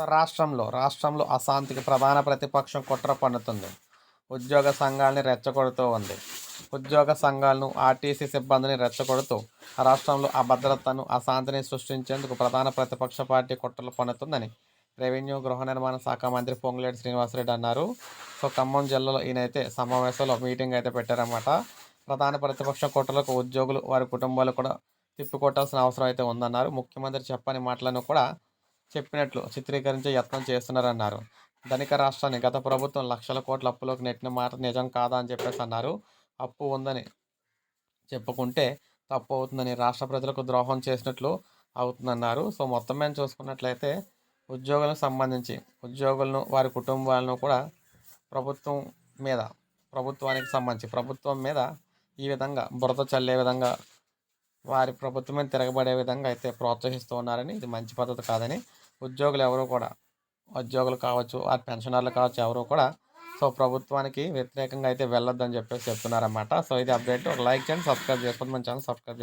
So రాష్ట్రంలో రాష్ట్రంలో అశాంతికి ప్రధాన ప్రతిపక్షం కుట్ర పన్నుతుంది. ఉద్యోగ సంఘాలని రెచ్చగొడుతూ ఉంది. ఉద్యోగ సంఘాలను ఆర్టీసీ సిబ్బందిని రెచ్చగొడుతూ రాష్ట్రంలో అభద్రతను అశాంతిని సృష్టించేందుకు ప్రధాన ప్రతిపక్ష పార్టీ కుట్రలు పన్నుతుందని రెవెన్యూ గృహ నిర్మాణ శాఖ మంత్రి పొంగులేటి శ్రీనివాసరెడ్డి అన్నారు. సో ఖమ్మం జిల్లాలో ఈయనైతే సమావేశంలో మీటింగ్ అయితే పెట్టారన్నమాట. ప్రధాన ప్రతిపక్ష కుట్రలకు ఉద్యోగులు వారి కుటుంబాలు కూడా తిప్పికొట్టాల్సిన అవసరం అయితే ఉందన్నారు. ముఖ్యమంత్రి చెప్పని మాటలను కూడా చెప్పినట్లు చిత్రీకరించే యత్నం చేస్తున్నారన్నారు. ధనిక రాష్ట్రాన్ని గత ప్రభుత్వం లక్షల కోట్ల అప్పులోకి నెట్టిన మాట నిజం కాదా అని చెప్పేసి అన్నారు. అప్పు ఉందని చెప్పుకుంటే తప్పు అవుతుందని రాష్ట్ర ప్రజలకు ద్రోహం చేసినట్లు అవుతుందన్నారు. సో మొత్తం మేము చూసుకున్నట్లయితే ఉద్యోగులకు సంబంధించి ఉద్యోగులను వారి కుటుంబాలను కూడా ప్రభుత్వం మీద ప్రభుత్వానికి సంబంధించి ప్రభుత్వం మీద ఈ విధంగా బురద చల్లే విధంగా వారి ప్రభుత్వమే తిరగబడే విధంగా అయితే ప్రోత్సహిస్తూ ఉన్నారని ఇది మంచి పద్ధతి కాదని ఉద్యోగులు ఎవరు కూడా ఉద్యోగులు కావచ్చు ఆ పెన్షనర్లు కావచ్చు ఎవరు కూడా సో ప్రభుత్వానికి వ్యతిరేకంగా అయితే వెళ్ళొద్దని చెప్పేసి చెప్తున్నారన్నమాట. సో ఇది అప్డేట్. ఒక లైక్ చేయండి సబ్స్క్రైబ్ చేసుకోండి. మన ఛానల్ సబ్స్క్రైబ్